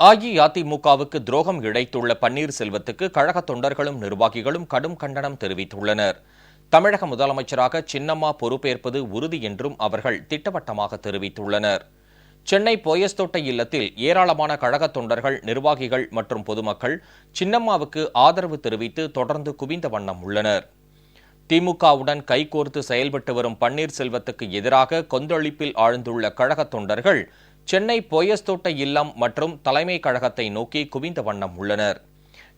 அஇஅதிமுகவுக்கு துரோகம் இழைத்துள்ள பன்னீர்செல்வத்துக்கு கழக தொண்டர்களும் நிர்வாகிகளும் கடும் கண்டனம் தெரிவித்துள்ளனர். தமிழக முதலமைச்சராக சின்னம்மா பொறுப்பேற்பது உறுதி என்றும் அவர்கள் திட்டவட்டமாக தெரிவித்துள்ளனர். சென்னை போயஸ்தோட்ட இல்லத்தில் ஏராளமான கழக தொண்டர்கள் நிர்வாகிகள் மற்றும் பொதுமக்கள் சின்னம்மாவுக்கு ஆதரவு தெரிவித்து தொடர்ந்து குவிந்த வண்ணம் உள்ளனர். திமுகவுடன் கைகோர்த்து செயல்பட்டு வரும் பன்னீர்செல்வத்துக்கு எதிராக கொந்தளிப்பில் ஆழ்ந்துள்ள கழக தொண்டர்கள் சென்னை போயஸ்தோட்ட இல்லம் மற்றும் தலைமை கழகத்தை நோக்கி குவிந்த வண்ணம் உள்ளனர்.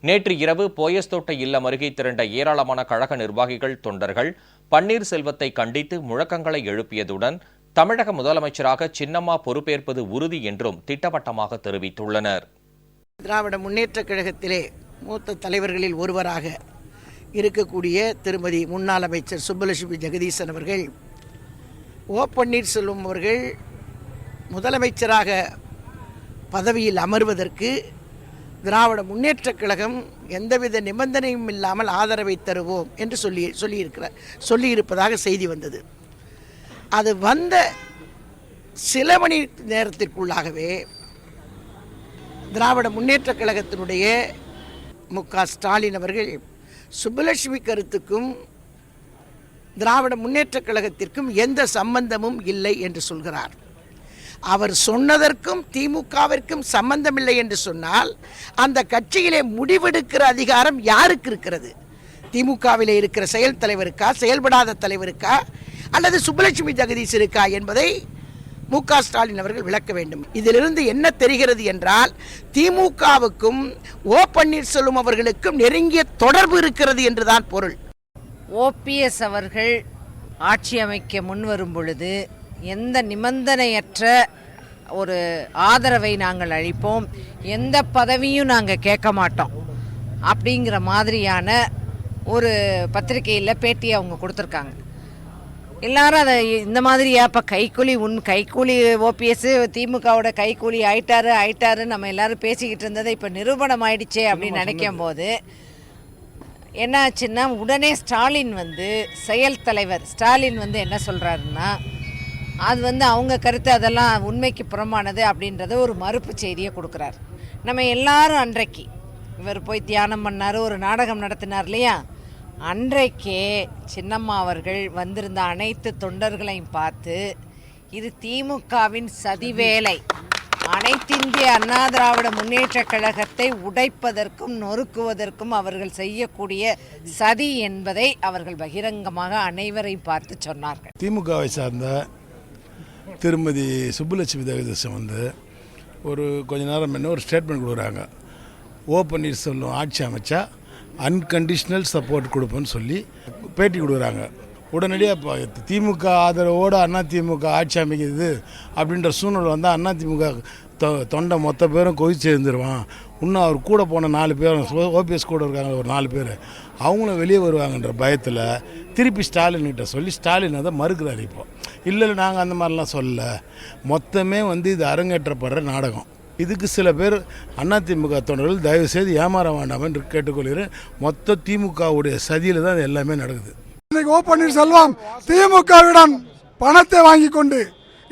நேற்று இரவு போயஸ்தோட்ட இல்லம் அருகே திரண்ட ஏராளமான கழக நிர்வாகிகள் தொண்டர்கள் பன்னீர்செல்வத்தை கண்டித்து முழக்கங்களை எழுப்பியதுடன் தமிழக முதலமைச்சராக சின்னம்மா பொறுப்பேற்பது உறுதி என்றும் திட்டவட்டமாக தெரிவித்துள்ளனர். திராவிட முன்னேற்ற கழகத்திலே மூத்த தலைவர்களில் ஒருவராக இருக்கக்கூடிய திருமதி முன்னாள் அமைச்சர் சுப்பலட்சுமி ஜெகதீசன் அவர்கள் ஓ பன்னீர்செல்வம் அவர்கள் முதலமைச்சராக பதவியில் அமர்வதற்கு திராவிட முன்னேற்றக் கழகம் எந்தவித நிபந்தனையும் இல்லாமல் ஆதரவை தருவோம் என்று சொல்லி சொல்லியிருக்கிறார் சொல்லியிருப்பதாக செய்தி வந்தது. அது வந்த சில மணி நேரத்திற்குள்ளாகவே திராவிட முன்னேற்றக் கழகத்தினுடைய மு க ஸ்டாலின் அவர்கள் சுப்புலட்சுமி கருத்துக்கும் திராவிட முன்னேற்றக் கழகத்திற்கும் எந்த சம்பந்தமும் இல்லை என்று சொல்கிறார். அவர் சொன்னதற்கும் திமுகவிற்கும் சம்பந்தமில்லை என்று சொன்னால் அந்த கட்சியிலே முடிவெடுக்கிற அதிகாரம் யாருக்கு இருக்கிறது? திமுகவிலே இருக்கிற செயல் தலைவருக்கா செயல்படாத தலைவருக்கா அல்லது சுப்புலட்சுமி ஜெகதீஷ் இருக்கா என்பதை மு க ஸ்டாலின் அவர்கள் விளக்க வேண்டும். இதிலிருந்து என்ன தெரிகிறது என்றால் திமுகவுக்கும் ஓ பன்னீர்செல்வம் அவர்களுக்கும் நெருங்கிய தொடர்பு இருக்கிறது என்றுதான் பொருள். ஓபிஎஸ் அவர்கள் ஆட்சி அமைக்க முன்வரும் பொழுது எந்த நிபந்தனையற்ற ஒரு ஆதரவை நாங்கள் அளிப்போம் எந்த பதவியும் நாங்கள் கேட்க மாட்டோம் அப்படிங்கிற மாதிரியான ஒரு பத்திரிகையில் பேட்டி அவங்க கொடுத்துருக்காங்க. எல்லாரும் அதை இந்த மாதிரி ஏப்ப கைக்கூலி உன் கைக்கூலி ஓபிஎஸ் திமுகவோட கைக்கூலி ஆயிட்டாரு ஆயிட்டாரு நம்ம எல்லாரும் பேசிக்கிட்டு இருந்ததை இப்போ நிரூபணம் ஆயிடுச்சே அப்படின்னு நினைக்கும் போது என்னாச்சுன்னா உடனே ஸ்டாலின் வந்து செயல் தலைவர் ஸ்டாலின் வந்து என்ன சொல்கிறாருன்னா அது வந்து அவங்க கருத்து அதெல்லாம் உண்மைக்கு புறமானது அப்படின்றத ஒரு மறுப்பு செய்தியை கொடுக்குறாரு. நம்ம எல்லாரும் அன்றைக்கு இவர் போய் தியானம் பண்ணார் ஒரு நாடகம் நடத்தினார் இல்லையா? அன்றைக்கே சின்னம்மா அவர்கள் வந்திருந்த அனைத்து தொண்டர்களையும் பார்த்து இது திமுகவின் சதிவேலை அனைத்திந்திய அண்ணா திராவிட முன்னேற்ற கழகத்தை உடைப்பதற்கும் நொறுக்குவதற்கும் அவர்கள் செய்யக்கூடிய சதி என்பதை அவர்கள் பகிரங்கமாக அனைவரையும் பார்த்து சொன்னார்கள். திமுகவை சார்ந்த திருமதி சுப்புலட்சுமி தேவதேசம் வந்து ஒரு கொஞ்ச நேரம் முன்ன ஒரு ஸ்டேட்மெண்ட் கொடுக்குறாங்க. ஓ பன்னீர்செல்வம் ஆட்சி அமைச்சா அன்கண்டிஷ்னல் சப்போர்ட் கொடுப்போன்னு சொல்லி பேட்டி கொடுக்குறாங்க. உடனடியாக இப்போ திமுக ஆதரவோடு அண்ணா திமுக ஆட்சி அமைக்கிறது அப்படின்ற சூழ்நிலை வந்தால் அண்ணா திமுக தொ தொண்டை மொத்த பேரும் கொதிச்சு எழுந்துருவான். இன்னும் அவர் கூட போன நாலு பேரும் ஓபிஎஸ் கூட இருக்காங்க ஒரு நாலு பேர். அவங்களும் வெளியே வருவாங்கன்ற பயத்தில் திருப்பி ஸ்டாலின்கிட்ட சொல்லி ஸ்டாலின் அதை மறுக்கிறார் இப்போ. இல்லை இல்லை நாங்கள் அந்த மாதிரிலாம் சொல்லல. மொத்தமே வந்து இது அரங்கேற்றப்படுற நாடகம். இதுக்கு சில பேர் அதிமுக தொண்டர்கள் தயவு செய்து ஏமாற வேண்டாம் என்று கேட்டுக்கொள்கிறேன். மொத்த திமுகவுடைய சதியில் தான் எல்லாமே நடக்குது. இன்னைக்கு ஓ பன்னீர்செல்வம் திமுகவிடம் பணத்தை வாங்கி கொண்டு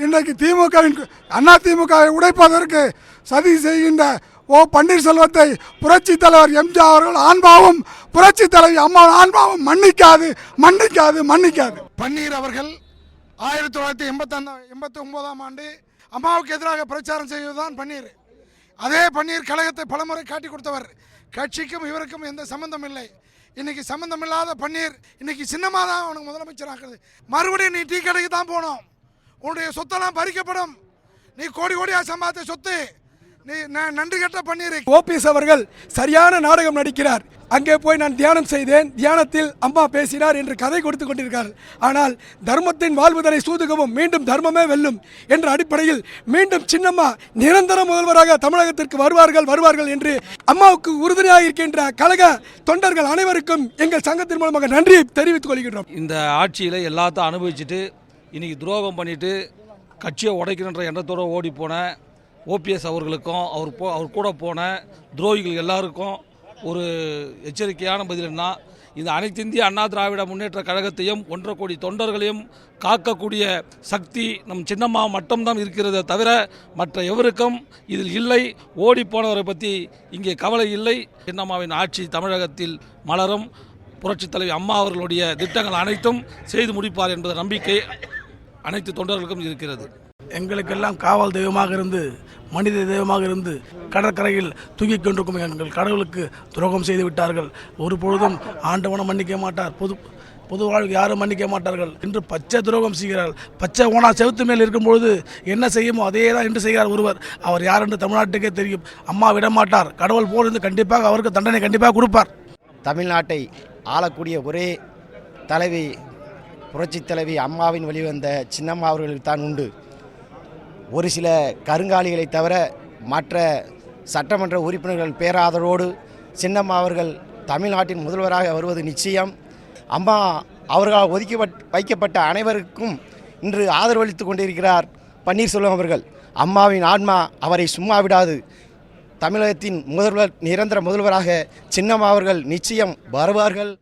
இன்றைக்கு திமுகவின் அண்ணா திமுகவை உடைப்பதற்கு சதி செய்கின்ற ஓ பன்னீர்செல்வத்தை புரட்சி தலைவர் எம்ஜிஆர் அவர்கள் ஆன்மாவும் புரட்சி தலைவி அம்மா ஆன்மாவும் மன்னிக்காது மன்னிக்காது மன்னிக்காது. பன்னீர் அவர்கள் ஆயிரத்தி தொள்ளாயிரத்தி எண்பத்தி எண்பத்தி ஒன்பதாம் ஆண்டு அம்மாவுக்கு எதிராக பிரச்சாரம் செய்வதுதான் பன்னீர். அதே பன்னீர் கழகத்தை பலமுறை காட்டி கொடுத்தவர். கட்சிக்கும் இவருக்கும் எந்த சம்பந்தம் இல்லை. இன்னைக்கு சம்பந்தம் இல்லாத பன்னீர் இன்னைக்கு சின்னமாக தான் அவனுக்கு முதலமைச்சர் ஆக்குது மறுபடியும் நீ டீ கடைக்கு தான் போனோம் உன்னுடைய சொத்தெல்லாம் பறிக்கப்படும். நீ கோடி கோடியா சம்பாதித்த சொத்து நீ ந- நன்றி கட்ட பன்னீர். ஓபிஎஸ் அவர்கள் சரியான நாடகம் நடிக்கிறார். அங்கே போய் நான் தியானம் செய்தேன். தியானத்தில் அம்மா பேசினார் என்று கதை கொடுத்து கொண்டிருக்கார் ஆனால் தர்மத்தின் வாழ்வுதலை சூதுகவும் மீண்டும் தர்மமே வெல்லும் என்ற அடிப்படையில் மீண்டும் சின்னம்மா நிரந்தர முதல்வராக தமிழகத்திற்கு வருவார்கள் வருவார்கள் என்று அம்மாவுக்கு உறுதுணையாக இருக்கின்ற கழக தொண்டர்கள் அனைவருக்கும் எங்கள் சங்கத்தின் மூலமாக நன்றியை தெரிவித்துக் கொள்கின்றோம். இந்த ஆட்சியில் எல்லாத்தையும் அனுபவிச்சுட்டு இன்றைக்கி துரோகம் பண்ணிவிட்டு கட்சியை உடைக்கணுன்ற எண்ணத்தோடு ஓடி போன ஓபிஎஸ் அவர்களுக்கும் அவர் போ அவர் கூட போன துரோகிகள் எல்லாருக்கும் ஒரு எச்சரிக்கையான பதில் என்ன? இந்த அனைத்து இந்திய அண்ணா திராவிட முன்னேற்ற கழகத்தையும் ஒன்றரை கோடி தொண்டர்களையும் காக்கக்கூடிய சக்தி நம் சின்னம்மா மட்டும்தான் இருக்கிறத தவிர மற்ற எவருக்கும் இதில் இல்லை. ஓடி போனவரை பற்றி இங்கே கவலை இல்லை. சின்னம்மாவின் ஆட்சி தமிழகத்தில் மலரும். புரட்சித் தலைவி அம்மா அவர்களுடைய திட்டங்கள் அனைத்தும் செய்து முடிப்பார் என்பது நம்பிக்கை. அனைத்து தொண்டர்களுக்கும் இருக்கிறது. எங்களுக்கெல்லாம் காவல் தெய்வமாக இருந்து மனித தெய்வமாக இருந்து கடற்கரையில் தூங்கிக் கொண்டிருக்கும் எங்கள் கடவுளுக்கு துரோகம் செய்து விட்டார்கள். ஒரு பொழுதும் ஆண்டவனும் மன்னிக்க மாட்டார். பொது பொது வாழ்க்கை யாரும் மன்னிக்க மாட்டார்கள். என்று பச்சை துரோகம் செய்கிறார்கள் பச்சை ஓனா செவுத்து மேல் இருக்கும்பொழுது என்ன செய்யுமோ அதே தான் என்று செய்கிறார் ஒருவர். அவர் யார் என்று தமிழ்நாட்டுக்கே தெரியும். அம்மா விட மாட்டார் கடவுள் போல் இருந்து கண்டிப்பாக அவருக்கு தண்டனை கண்டிப்பாக கொடுப்பார். தமிழ்நாட்டை ஆளக்கூடிய ஒரே தலைவி புரட்சித் தலைவி அம்மாவின் வழிவந்த சின்னம்மா அவர்களுக்கு தான் உண்டு. ஒரு சில கருங்காலிகளை தவிர மற்ற சட்டமன்ற உறுப்பினர்கள் பேராதரோடு சின்னம்மா அவர்கள் தமிழ்நாட்டின் முதல்வராக வருவது நிச்சயம். அம்மா அவர்களால் ஒதுக்கி வைக்கப்பட்ட அனைவருக்கும் இன்று ஆதரவளித்து கொண்டிருக்கிறார் பன்னீர்செல்வம் அவர்கள். அம்மாவின் ஆன்மா அவரை சும்மா விடாது. தமிழகத்தின் முதல்வர் நிரந்தர முதல்வராக சின்னம்மா அவர்கள் நிச்சயம் வருவார்கள்.